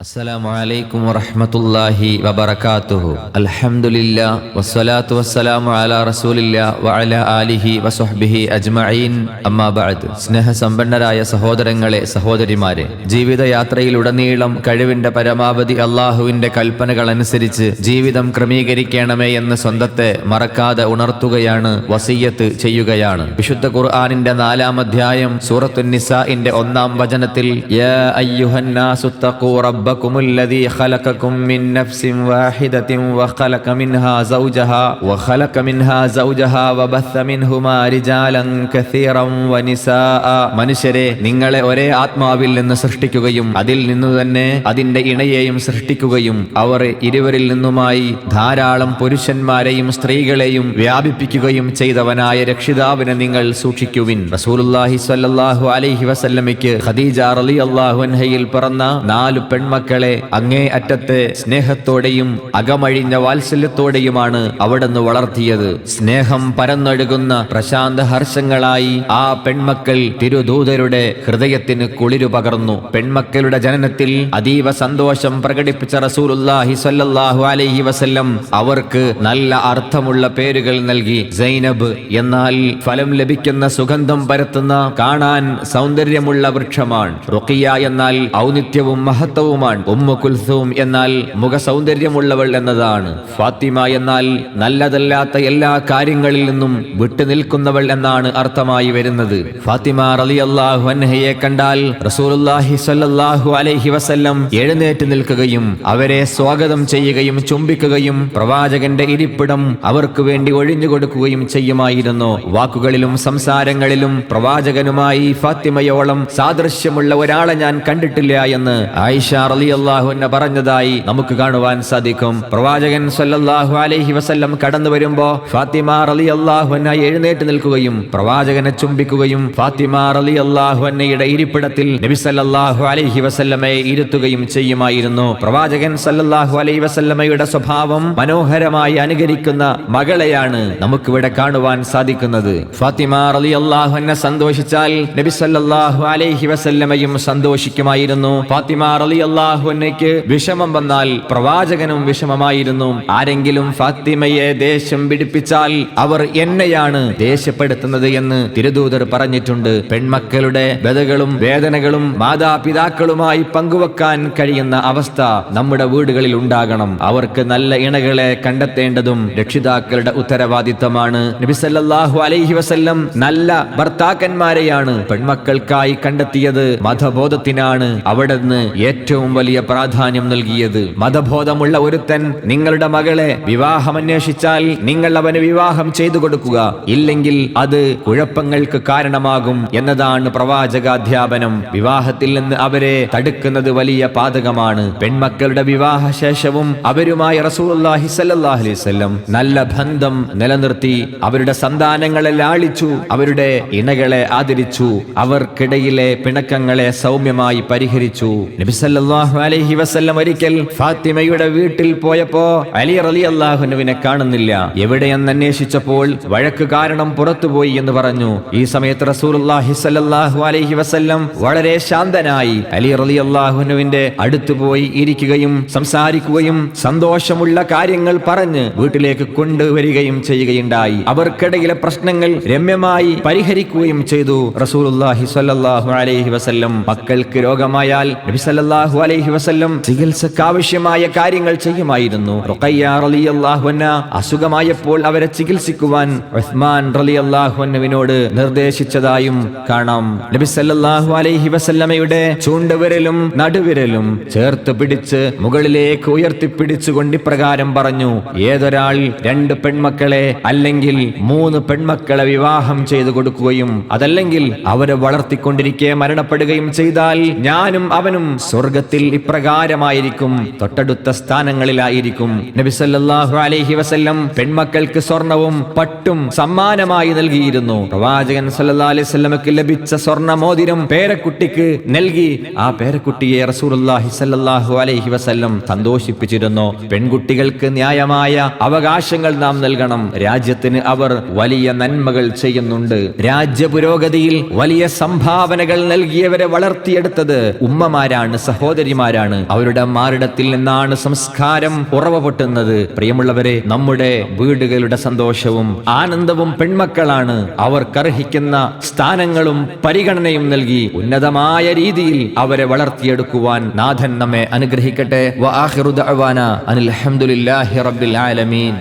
السلام عليكم ورحمة الله وبركاته الحمد لله والصلاة والسلام على رسول الله وعلى آله وصحبه أجمعين أما بعد സ്നേഹസമ്പന്നരായ സഹോദരങ്ങളെ സഹോദരിമാരെ ജീവിതയാത്രയിലുടനീളം കഴിവിന്റെ പരമാവധി അള്ളാഹുവിന്റെ കൽപ്പനകൾ അനുസരിച്ച് ജീവിതം ക്രമീകരിക്കണമേ എന്ന് സ്വന്തത്തെ മറക്കാതെ ഉണർത്തുകയാണ് വസീയത്ത് ചെയ്യുകയാണ് വിശുദ്ധ ഖുർആാനിന്റെ നാലാം അധ്യായം സൂറത്തുന്നിസഇന്റെ ഒന്നാം വചനത്തിൽ യാ അയ്യുഹന്നാസു اتقوا ربكم الذي خلقكم من نفس واحدة وخلق منها زوجها وخلق منها زوجها وبث منهما رجالا كثيرا ونساء മനുഷ്യരെ നിങ്ങളെ ഒരേ ആത്മാവിൽ നിന്ന് സൃഷ്ടിക്കുകയും അതിൽ നിന്നു തന്നെ അതിന്റെ ഇണയെയും സൃഷ്ടിക്കുകയും അവർ ഇരുവരിൽ നിന്നുമായി ധാരാളം പുരുഷന്മാരെയും സ്ത്രീകളെയും വ്യാപിപ്പിക്കുകയും ചെയ്തവനായ രക്ഷിതാവിനെ നിങ്ങൾ സൂക്ഷിക്കുവിൻ റസൂലുള്ളാഹി സ്വല്ലല്ലാഹു അലൈഹി വസല്ലമയ്ക്ക് ഖദീജ റളിയല്ലാഹു അൻഹയിൽ പിറന്ന നാല് പെൺമക്കളെ അങ്ങേ അറ്റത്തെ സ്നേഹത്തോടെയും അകമഴിഞ്ഞ വാത്സല്യത്തോടെയുമാണ് അവിടുന്ന് വളർത്തിയത്. സ്നേഹം പരന്നൊഴുകുന്ന പ്രശാന്ത ഹർഷങ്ങളായി ആ പെൺമക്കൾ തിരുദൂതരുടെ ഹൃദയത്തിന് കുളിരു പകർന്നു. പെൺമക്കളുടെ ജനനത്തിൽ അതീവ സന്തോഷം പ്രകടിപ്പിച്ച റസൂലുള്ളാഹി സ്വല്ലല്ലാഹു അലൈഹി വസല്ലം അവർക്ക് നല്ല അർത്ഥമുള്ള പേരുകൾ നൽകി. സൈനബ് എന്നാൽ ഫലം ലഭിക്കുന്ന സുഗന്ധം പരത്തുന്ന കാണാൻ സൗന്ദര്യമുള്ള വൃക്ഷമാണ്. റുക്കിയ എന്നാൽ ഔന്നിത്യവും മഹത്വവുമാണ്. ഉമ്മു കുൽസൂം എന്നാൽ മുഖ സൗന്ദര്യമുള്ളവൾ എന്നതാണ്. ഫാത്തിമ എന്നാൽ നല്ലതല്ലാത്ത എല്ലാ കാര്യങ്ങളിൽ നിന്നും വിട്ടുനിൽക്കുന്നവൾ എന്നാണ് അർത്ഥമായി വരുന്നത്. ഫാത്തിമ റളിയല്ലാഹു അൻഹയെ കണ്ടാൽ റസൂലുള്ളാഹി സ്വല്ലല്ലാഹു അലൈഹി വസല്ലം എഴുന്നേറ്റ് നിൽക്കുകയും അവരെ സ്വാഗതം ചെയ്യുകയും ചുംബിക്കുകയും പ്രവാചകന്റെ ഇരിപ്പിടം അവർക്ക് വേണ്ടി ഒഴിഞ്ഞു കൊടുക്കുകയും ചെയ്യുമായിരുന്നു. വാക്കുകളിലും സംസാരങ്ങളിലും പ്രവാചകനുമായി ഫാത്തിമയോളം സാദൃശ്യമുള്ള ഒരാളെ ഞാൻ കണ്ടിട്ടില്ല എന്ന് ആയിഷ അൻഹ പറഞ്ഞതായി നമുക്ക് കാണുവാൻ സാധിക്കും. പ്രവാചകൻ സല്ലല്ലാഹു അലൈഹി വസല്ലം കടന്നു വരുമ്പോ ഫാത്തിമ റളിയല്ലാഹു അൻഹ എഴുന്നേറ്റ് നിൽക്കുകയും പ്രവാചകനെ ചുംബിക്കുകയും ഫാത്തിമ റളിയല്ലാഹു അള്ളാഹുവിനയുടെ ഇരിപ്പിടത്തിൽ നബി സല്ലാഹു അലൈഹി വസല്ലമയെ ഇരുത്തുകയും ചെയ്യുമായിരുന്നു. പ്രവാചകൻ സല്ലാഹു അലൈഹി വസല്ലമയുടെ സ്വഭാവം മനോഹരമായി അനുകരിക്കുന്ന മകളെയാണ് നമുക്കിവിടെ കാണുവാൻ സാധിക്കുന്നത്. ഫാത്തിമ റളിയല്ലാഹു അൻഹ സന്തോഷിച്ചാൽ നബി സല്ലാഹു അലൈഹി വസല്ലമയും സന്തോഷിക്കുമായിരുന്നു. ഫാത്തിമ റളിയല്ലാഹു അൻഹയ്ക്ക് വിഷമം വന്നാൽ പ്രവാചകനും വിഷമമായിരുന്നു. ആരെങ്കിലും ഫാത്തിമയെ ദേഷ്യം പിടിപ്പിച്ചാൽ അവർ എന്നെയാണ് ദേഷ്യപ്പെടുത്തുന്നത് എന്ന് തിരുദൂതർ പറഞ്ഞിട്ടുണ്ട്. പെൺമക്കളുടെ വ്യതകളും വേദനകളും മാതാപിതാക്കളുമായി പങ്കുവെക്കാൻ കഴിയുന്ന അവസ്ഥ നമ്മുടെ വീടുകളിൽ ഉണ്ടാകണം. അവർക്ക് നല്ല ഇണകളെ കണ്ടെത്തേണ്ടതും രക്ഷിതാക്കളുടെ ഉത്തരവാദിത്തമാണ് നബിസല്ലാഹു അലൈഹി വസല്ലം നല്ല ഭർത്താക്കന്മാരെയാണ് പെൺമക്കൾക്കായി കണ്ടെത്തിയത്. മതബോധത്തിനാണ് അവിടുന്ന് ഏറ്റവും വലിയ പ്രാധാന്യം നൽകിയത്. മതബോധമുള്ള ഒരുത്തൻ നിങ്ങളുടെ മകളെ വിവാഹം അന്വേഷിച്ചാൽ നിങ്ങൾ അവന് വിവാഹം ചെയ്തു കൊടുക്കുക. ഇല്ലെങ്കിൽ അത് കുഴപ്പങ്ങൾക്ക് കാരണമാകും എന്നതാണ് പ്രവാചക പ്രവാചകാധ്യാപനം. വിവാഹത്തിൽ നിന്ന് അവരെ തടുക്കുന്നത് വലിയ പാതകമാണ്. പെൺമക്കളുടെ വിവാഹ ശേഷവും അവരുമായി അലൈഹി വസല്ലം നല്ല ബന്ധം നിലനിർത്തി അവരുടെ സന്താനങ്ങളെ ലാളിച്ചു അവരുടെ ഇണകളെ ആദരിച്ചു അവർക്കിടയിലെ പിണക്കങ്ങളെ സൗമ്യമായി പരിഹരിച്ചു. നബി സല്ലല്ലാഹു അലൈഹി വസല്ലം ഒരിക്കൽ ഫാത്തിമയുടെ വീട്ടിൽ പോയപ്പോ അലി റളിയല്ലാഹുവിനെ കാണുന്നില്ല. എവിടെയെന്ന് അന്വേഷിച്ചപ്പോൾ വഴക്ക് കാരണം പുറത്തുപോയി എന്ന് പറഞ്ഞു. ഈ സമയത്ത് റസൂലുള്ളാഹി സ്വല്ലല്ലാഹു അലൈഹി വസല്ലം വളരെ ശാന്തനായി അലി റളിയല്ലാഹുവിന്റെ അടുത്ത് പോയി ഇരിക്കുകയും സംസാരിക്കുകയും സന്തോഷമുള്ള കാര്യങ്ങൾ പറഞ്ഞ് വീട്ടിലേക്ക് കൊണ്ടുവരികയും ചെയ്യുകയുണ്ടായി. അവർക്കിടയിലെ പ്രശ്നങ്ങൾ രമ്യമായി പരിഹരിക്കുകയും ചെയ്തു. റസൂലുള്ളാഹി സ്വല്ലല്ലാഹു അലൈഹി വസല്ലം മക്കൾക്ക് രോഗമായാൽ നബി സല്ലല്ലാഹു അലൈഹി വസല്ലം ചികിത്സക്ക് ആവശ്യമായ കാര്യങ്ങൾ ചെയ്യുമായിരുന്നു. അസുഖമായപ്പോൾ അവരെ ചികിത്സിക്കുവാൻ ഉസ്മാൻ നിർദ്ദേശിച്ചതായും കാണാം. നബി സല്ലല്ലാഹു അലൈഹി വസല്ലമയുടെ ചൂണ്ടുവിരലും നടുവിരലും ചേർത്ത് പിടിച്ച് മുകളിലേക്ക് ഉയർത്തിപ്പിടിച്ചുകൊണ്ട് ഇപ്രകാരം പറഞ്ഞു ഏതൊരാൾ രണ്ട് പെൺമക്കളെ അല്ലെങ്കിൽ മൂന്ന് പെൺമക്കളെ വിവാഹം ചെയ്തു കൊടുക്കുകയും അതല്ലെങ്കിൽ അവരെ വളർത്തിക്കൊണ്ടിരിക്കെ മരണപ്പെടുകയും ചെയ്താൽ ഞാനും അവനും സ്വർഗത്തിൽ ഇപ്രകാരമായിരിക്കും. തൊട്ടടുത്ത സ്ഥാനങ്ങളിലായിരിക്കും. നബിസല്ലാഹു അലൈഹി വസല്ലം പെൺമക്കൾക്ക് സ്വർണവും പട്ടും സമ്മാനമായി നൽകിയിരുന്നു. പ്രവാചകൻ സല്ലല്ലാഹു അലൈഹി വസല്ലമക്ക് ലഭിച്ച സ്വർണ മോതിരം പേരക്കുട്ടിക്ക് നൽകി. ആ പേരക്കുട്ടിയെ റസൂലുള്ളാഹി സല്ലാഹു അലൈഹി വസല്ലം സന്തോഷിപ്പിച്ചിരുന്നു. പെൺകുട്ടികൾക്ക് ന്യായമായ അവകാശങ്ങൾ നാം നൽകണം. രാജ്യത്തിന് അവർ വലിയ നന്മകൾ ചെയ്യുന്നുണ്ട്. രാജ്യ പുരോഗതിയിൽ വലിയ സംഭാവനകൾ നൽകിയവരെ വളർത്തിയെടുത്തത് ഉമ്മമാരാണ് സഹോദരി സഹോദരിമാരാണ്. അവരുടെ മാറിടത്തിൽ നിന്നാണ് സംസ്കാരം ഉറവ പൊട്ടുന്നത്. പ്രിയമുള്ളവരെ നമ്മുടെ വീടുകളുടെ സന്തോഷവും ആനന്ദവും പെൺമക്കളാണ്. അവർക്കർഹിക്കുന്ന സ്ഥാനങ്ങളും പരിഗണനയും നൽകി ഉന്നതമായ രീതിയിൽ അവരെ വളർത്തിയെടുക്കുവാൻ നാഥൻ നമ്മെ അനുഗ്രഹിക്കട്ടെ. അനിൽ ഹംദുലില്ലാഹി റബ്ബിൽ ആലമീൻ.